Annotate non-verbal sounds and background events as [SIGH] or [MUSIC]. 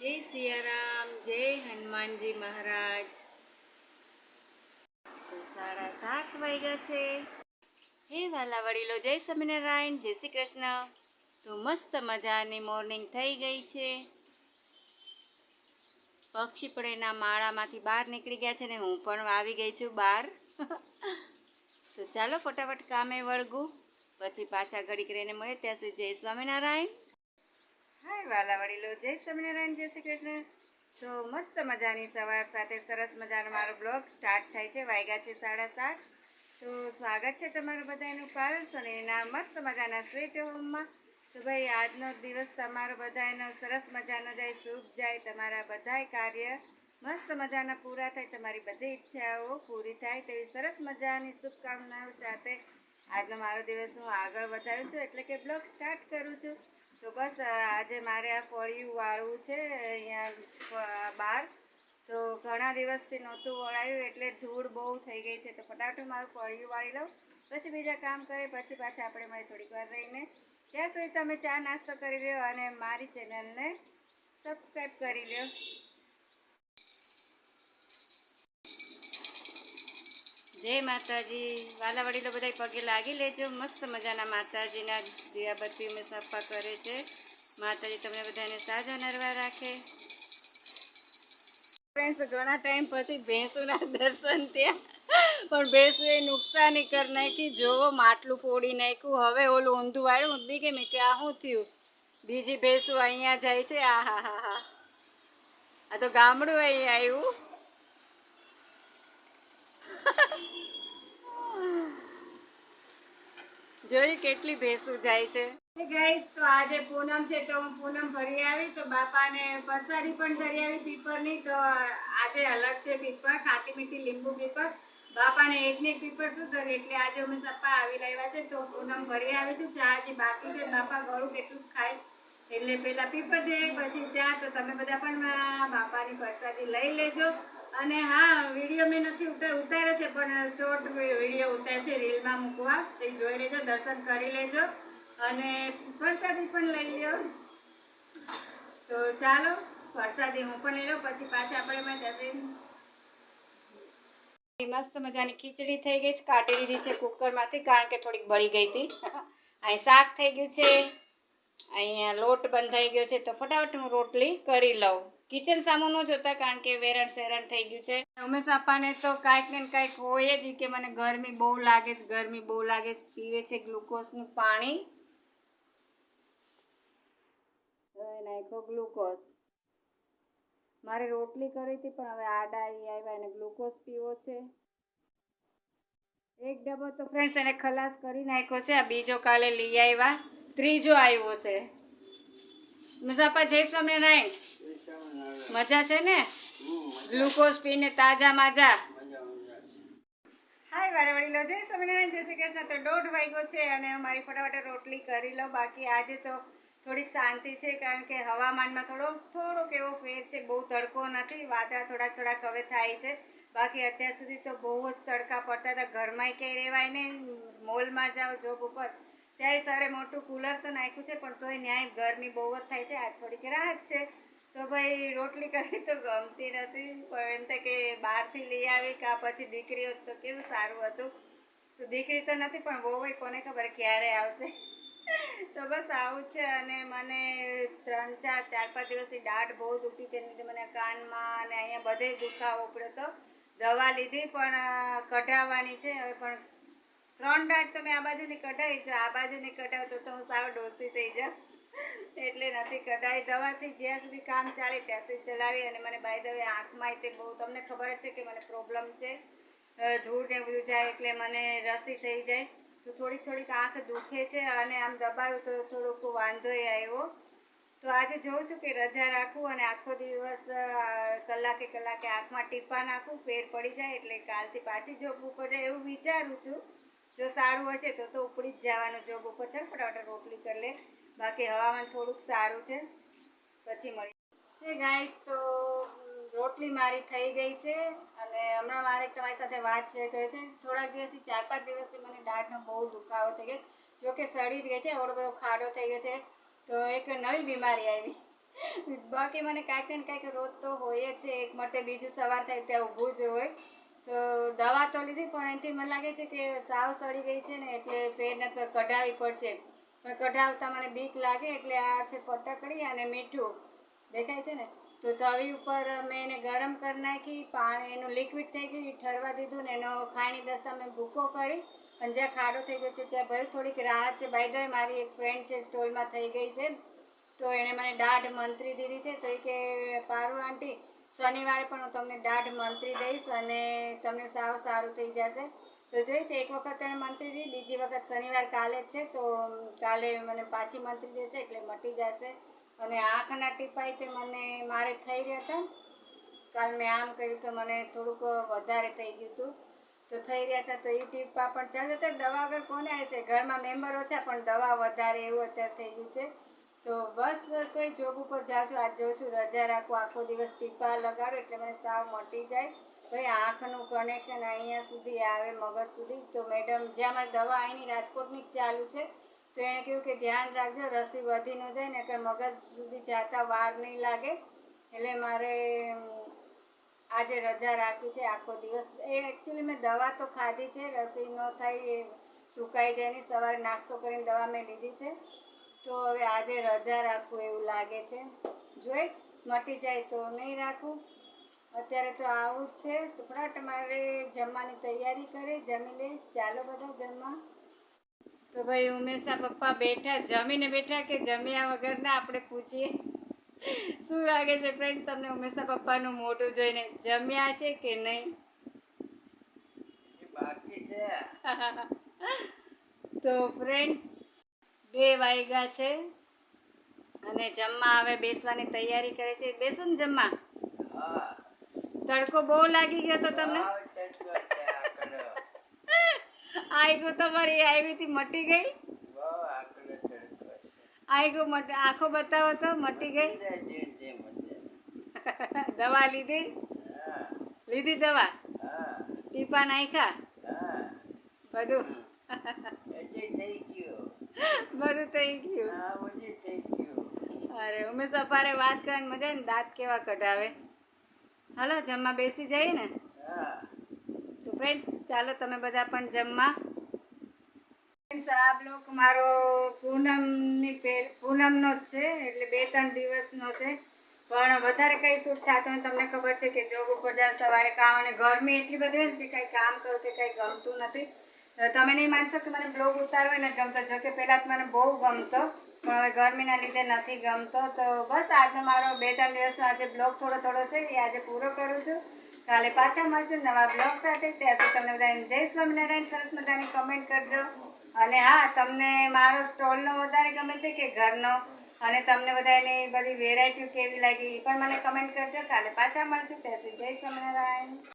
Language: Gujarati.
જય સિયારામ, જય હનુમાનજી મહારાજ. સાડા સાત વાગ્યા છે. હે વાલા વડીલો, જય સ્વામિનારાયણ, જય શ્રી કૃષ્ણ. તો મસ્ત મજાની મોર્નિંગ થઈ ગઈ છે. પક્ષી પણ એના માળામાંથી બહાર નીકળી ગયા છે ને હું પણ આવી ગઈ છું બહાર. [LAUGHS] તો ચાલો ફટાફટ કામે વળગું. પછી પાછા ઘડીક રહીને મળે ત્યાં સુધી જય સ્વામિનારાયણ. હાય વાલા વડીલો જય સ્વામિનારાયણ, જય શ્રી કૃષ્ણ. તો મસ્ત મજાની સવાર સાથે સરસ મજાનો મારો બ્લોગ સ્ટાર્ટ થાય છે વાગ્યા છે સાડા સાત. તો સ્વાગત છે તમારું બધાનું પારસ અને એના મસ્ત મજાના સ્વીટ હોમમાં તો ભાઈ, આજનો દિવસ તમારો બધાનો સરસ મજાનો જાય, શુભ જાય, તમારા બધાય કાર્ય મસ્ત મજાના પૂરા થાય, તમારી બધી ઈચ્છાઓ પૂરી થાય તેવી સરસ મજાની શુભકામનાઓ સાથે આજનો મારો દિવસ હું આગળ વધારું છું, એટલે કે બ્લોગ સ્ટાર્ટ કરું છું. તો બસ આજે મારે આ ફળિયું વાળવું છે, અહીંયા બહાર. તો ઘણા દિવસથી નહોતું વળાયું, એટલે ધૂળ બહુ થઈ ગઈ છે. તો ફટાફટ મારું ફળિયું વાળી લઉં. પછી બીજા કામ કરે, પછી પાછા આપણે મારી થોડીક વાર રહીને. ત્યાં સુધી તમે ચા નાસ્તો કરી લ્યો અને મારી ચેનલને સબસ્ક્રાઈબ કરી લ્યો. જય માતાજી. વાલા બધા પગે લાગી લેજો. મસ્ત મજાના માતાજીના દિયાબત્તી અમે સફા કરે છે. માતાજી તમને બધાને સાજા નરવા રાખે. ફ્રેન્ડ્સ, ઘણા ટાઈમ પછી ભેંસુના દર્શન ત્યાં પણ ભેંસુએ નુકસાની કરી નાખી. જોવો, માટલું ફોડી નાખ્યું. હવે ઓલું ઊંધું વાળું ઊંધી કે મેં કે આ શું થયું? બીજી ભેંસું અહીંયા જાય છે. આ હા હા હા. આ તો ગામડું અહીં આવ્યું. જોઈ કેટલી ભેંસું જાય છે. ગાઈસ તો આજે પૂનમ છે તો હું પૂનમ ભરી આવી, તો બાપાને પરસાદી પણ ધરી આવી પીપરની તો આજે અલગ છે પીપર, ખાટી મીઠી લીંબુ પીપર. બાપાને એકને પીપર શું ધરી, એટલે આજે અમે સપ્પા આવી રહ્યા છે, તો પૂનમ ભરી આવી છું. ચા હજી બાકી છે, બાપા ગળું કેટલું ખાય, એટલે પેલા પીપર દે, પછી ચા, તો તમે બધા પણ બાપાની પરસાદી લઈ લેજો. અને હા વીડિયો મેં નથી ઉતાર, ઉતાર્યો છે, પણ શોર્ટ વીડિયો ઉતારે છે, રીલમાં મૂકવા. તે જોઈ લેજો, દર્શન કરી લેજો. અને પ્રસાદી પણ લઈ લ્યો. તો ચાલો પ્રસાદી હું પણ લઈ લઉં, પછી પાછા આપણે એમાં જશે. મસ્ત મજાની ખીચડી થઈ ગઈ છે, કાઢી લીધી છે કુકરમાંથી, કારણ કે થોડીક બળી ગઈ હતી. અહીં શાક થઈ ગયું છે, અહીંયા લોટ બંધાઈ ગયો છે, તો ફટાફટ હું રોટલી કરી લઉં. કિચન સામું જોતા કારણ કે વેરણ શેરણ થઈ ગયું છે. ઉમેશ અપ્પાને તો કાંઈક ને કાંઈક હોય જ કે મને ગરમી બહુ લાગે છે, ગરમી બહુ લાગે છે, પીવે છે ગ્લુકોઝનું પાણી. ગ્લુકોઝ. મારે રોટલી કરી હતી પણ હવે આડા આવ્યા અને ગ્લુકોઝ પીવો છે. એક ડબ્બો તો ફ્રેન્ડ્સ એને ખલાસ કરી નાખ્યો છે, આ બીજો કાલે લઈ આવ્યા, ત્રીજો આવ્યો છે. મસાપા જય સ્વામિનારાયણ. મજા છે ને? ગ્લુકોઝ પીને તાજા માજા. હાય, વારે વડીલો. જય સ્વામિનારાયણ, જય શ્રી કૃષ્ણ. તો દોઢ વાગ્યો છે અને મારી ફટાફટ રોટલી કરી લો. બાકી આજે તો થોડીક શાંતિ છે, કારણ કે હવામાનમાં થોડો, થોડોક એવો ફેર છે. બહુ તડકો નથી. વાદળા થોડાક થોડાક હવે થાય છે. બાકી અત્યાર સુધી તો બહુ જ તડકા પડતા હતા. ઘરમાંય ક્યાંય રહેવાય નહીં. મોલમાં જાઓ, જોબ ઉપર. ત્યાંય સરે મોટું કુલર તો નાખ્યું છે, પણ તોય ન્યાય ગરમી બહુ જ થાય છે. આજ થોડીક રાહત છે. તો ભાઈ રોટલી કરી તો ગમતી નથી. પણ એમ થાય કે બહારથી લઈ આવી કાં પછી દીકરીઓ તો કેવું સારું હતું. તો દીકરી તો નથી, પણ બહુ કોને ખબર ક્યારે આવશે. તો બસ આવું છે અને મને ત્રણ, ચાર ચાર, પાંચ દિવસથી દાઢ બહુ દુખી તેની લીધે મને કાનમાં અને અહીંયા બધે દુખાવો પડ્યો તો દવા લીધી, પણ કઢાવવાની છે. હવે પણ ત્રણ દાઢ તો મેં આ બાજુની કઢાવી છે. આ બાજુની કઢાવ તો હું સાવ ડોસી થઈ જાઉં. એટલે નથી કઢાવી દવાથી જ્યાં સુધી કામ ચાલે ત્યાં સુધી ચલાવી અને મને બાય દવે આંખમાં તે બહુ તમને ખબર છે કે મને પ્રોબ્લેમ છે. ધૂળ ને બધું જાય એટલે મને રસી થઈ જાય. તો થોડીક થોડીક આંખ દુખે છે અને આમ દબાવ્યું તો થોડુંક વાંધોય આવ્યો. તો આજે જોઉં છું કે રજા રાખું અને આખો દિવસ કલાકે કલાકે આંખમાં ટીપા નાખું ફેર પડી જાય એટલે કાલથી પાછી જોબ ઉપર જાય એવું વિચારું છું. જો સારું હશે તો તો ઉપડી જ જવાનું જોબ ઉપર. છે ફટાફટ રોટલી કરી લે. બાકી હવામાન થોડુંક સારું છે. પછી મળી ગાઈસ તો રોટલી મારી થઈ ગઈ છે અને હમણાં મારે તમારી સાથે વાત શેર કરી છે. થોડાક દિવસથી, ચાર પાંચ દિવસથી મને દાઢનો બહુ દુખાવો થઈ ગયો. જો કે સડી જ ગઈ છે, ઓળો બધો ખાડો થઈ ગયો છે. તો એક નવી બીમારી આવી. બાકી મને કાંઈક ને કાંઈક રોજ તો હોય છે. એક માટે બીજું સવાર થાય ત્યાં ઊભું જ હોય. તો દવા તો લીધી, પણ એનાથી મને લાગે છે કે સાવ સડી ગઈ છે ને, એટલે ફેરને તો કઢાવી પડશે. કઢાવતા મને બીક લાગે એટલે આ છે ફટકડી અને મીઠું. દેખાય છે ને? તો તવી ઉપર મેં એને ગરમ કરી નાખી, પાણી એનું લિક્વિડ થઈ ગયું ઠરવા દીધું ને એનો ખાણી દસ્તા મેં ભૂકો કરી. અને જ્યાં ખાડો થઈ ગયો છે, ત્યાં ભરી થોડીક રાહત છે. બાય ધ મારી એક ફ્રેન્ડ છે, સ્ટોલમાં થઈ ગઈ છે. તો એણે મને દાઢ મંત્રી દીધી છે. તો એ કે પારુ આંટી, શનિવારે પણ હું તમને દાઢ મંત્રી દઈશ અને તમને સાવ સારું થઈ જશે. તો જોઈશ એક વખત એણે મંત્રી દી, બીજી વખત શનિવાર કાલે જ છે, તો કાલે મને પાછી મંત્રી દેશે, એટલે મટી જશે. અને આંખના ટીપાઈ તે મને મારે થઈ રહ્યા હતા. કાલ મેં આમ કર્યું તો મને થોડુંક વધારે થઈ ગયું હતું. તો થઈ રહ્યા હતા, તો એ ટીપા પણ ચાલે તો દવા આગળ કોને આવશે ઘરમાં મેમ્બર ઓછા, પણ દવા વધારે એવું અત્યારે થઈ ગયું છે. તો બસ કોઈ જોબ ઉપર જાશું. આજ જોઉં છું રજા રાખું. આખો દિવસ ટીપા લગાડો, એટલે મને સાવ મટી જાય. ભાઈ આંખનું કનેક્શન અહીંયા સુધી આવે, મગજ સુધી. તો મેડમ જ્યાં મારી દવા અહીંની રાજકોટની જ ચાલુ છે, તો એણે કહ્યું કે ધ્યાન રાખજો, રસી વધી ન જાય ને કે મગજ સુધી જાતા વાર નહીં લાગે. એટલે મારે આજે રજા રાખી છે, આખો દિવસ. એ એકચ્યુઅલી મેં દવા તો ખાધી છે, રસી ન થાય એ સુકાઈ જાય નહીં. સવારે નાસ્તો કરીને દવા મેં લીધી છે. તો હવે આજે રજા રાખવું એવું લાગે છે. જોઈશ મટી જાય તો નહીં રાખું. અત્યારે તો આવું જ છે. ટુકડા તમારે જમવાની તૈયારી કરે જમી લે. ચાલો બધા જમવા. તો ભાઈ ઉમેશના પપ્પા બેઠા જમીને બેઠા કે જમ્યા વગરના આપણે પૂછીએ. શું લાગે છે ફ્રેન્ડ તમને ઉમેશના પપ્પાનું મોઢું જોઈને? જમ્યા છે કે નહીં? બાકી છે. [LAUGHS] તો ફ્રેન્ડ્સ બે વાગ્યા છે અને જમવા હવે બેસવાની તૈયારી કરે છે. બેસું ને જમવા. હા. તડકો બહુ લાગી ગયો તો તમને વાવ, તડકો છે આકડો. આઈ ગયું તમારી આવી હતી મટી ગઈ વાવ, આકડો આઈ ગયું મટ આંખો બતાવો તો મટી ગઈ. દવા લીધી લીધી દવા ટીપા નાખ્યા બધું બધું થઈ ગયું. બધું થઈ ગયું હા, બધું થઈ ગયું. અરે ઉમેશ અપારે વાત કરવાની મજા ને દાંત કેવા કઢાવે હાલો, જમવા બેસી જઈએ ને? તો ફ્રેન્ડ્સ ચાલો તમે બધા પણ જમવા. ફ્રેન્ડ્સ આ બ્લોક મારો પૂનમની પૂનમનો જ છે, એટલે બે ત્રણ દિવસનો છે. પણ વધારે કંઈ શૂટ થતું નથી. તમને ખબર છે કે જોબ ઉપર જાવ સવારે કામ અને ગરમી એટલી બધી હોય ને કે કાંઈ કામ કરું કે કાંઈ ગમતું નથી. તમે નહીં માનશો કે મને બ્લોગ ઉતારવો નથી ગમતો. જો કે પહેલાં તો મને બહુ ગમતો. પણ ગરમીના લીધે નથી ગમતો. તો બસ આજનો મારો બે ત્રણ દિવસનો આજે બ્લોગ થોડો થોડો છે, એ આજે પૂરો કરું છું. કાલે પાછા મળશું નવા બ્લોગ સાથે. ત્યાં સુધી તમને બધાને જય સ્વામિનારાયણ, સરસ મજાની કમેન્ટ કરજો. અને હા, તમને મારો સ્ટોલનો વધારે ગમે છે કે ઘરનો? અને તમને બધાની બધી વેરાયટીઓ કેવી લાગી એ પણ મને કમેન્ટ કરજો. કાલે પાછા મળશું. ત્યાં સુધી જય સ્વામિનારાયણ.